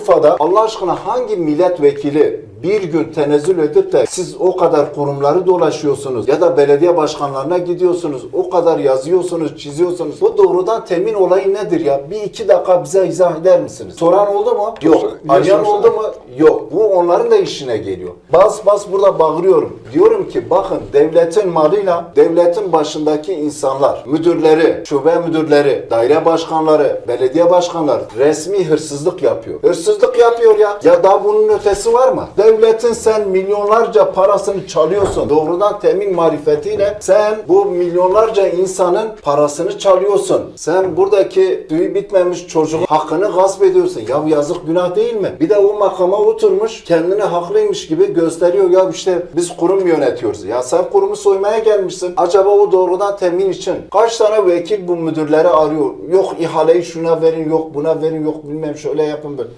Urfa'da Allah aşkına hangi milletvekili bir gün tenezzül edip de siz o kadar kurumları dolaşıyorsunuz ya da belediye başkanlarına gidiyorsunuz, kadar yazıyorsunuz, çiziyorsunuz. Bu doğrudan temin olayı nedir ya? Bir iki dakika bize izah eder misiniz? Soran oldu mu? Yok. Arayan oldu mu? Yok. Bu onların da işine geliyor. Bas bas burada bağırıyorum. Diyorum ki bakın devletin malıyla devletin başındaki insanlar, müdürleri, şube müdürleri, daire başkanları, belediye başkanları resmi hırsızlık yapıyor. Hırsızlık yapıyor ya. Ya daha bunun ötesi var mı? Devletin sen milyonlarca parasını çalıyorsun. Doğrudan temin marifetiyle sen bu milyonlarca insanın parasını çalıyorsun. Sen buradaki tüyü bitmemiş çocuğun hakkını gasp ediyorsun. Ya yazık günah değil mi? Bir de o makama oturmuş kendini haklıymış gibi gösteriyor. Ya işte biz kurum yönetiyoruz. Ya sen kurumu soymaya gelmişsin. Acaba o doğrudan temin için kaç tane vekil bu müdürleri arıyor? Yok ihaleyi şuna verin, yok buna verin, yok bilmem şöyle yapın böyle.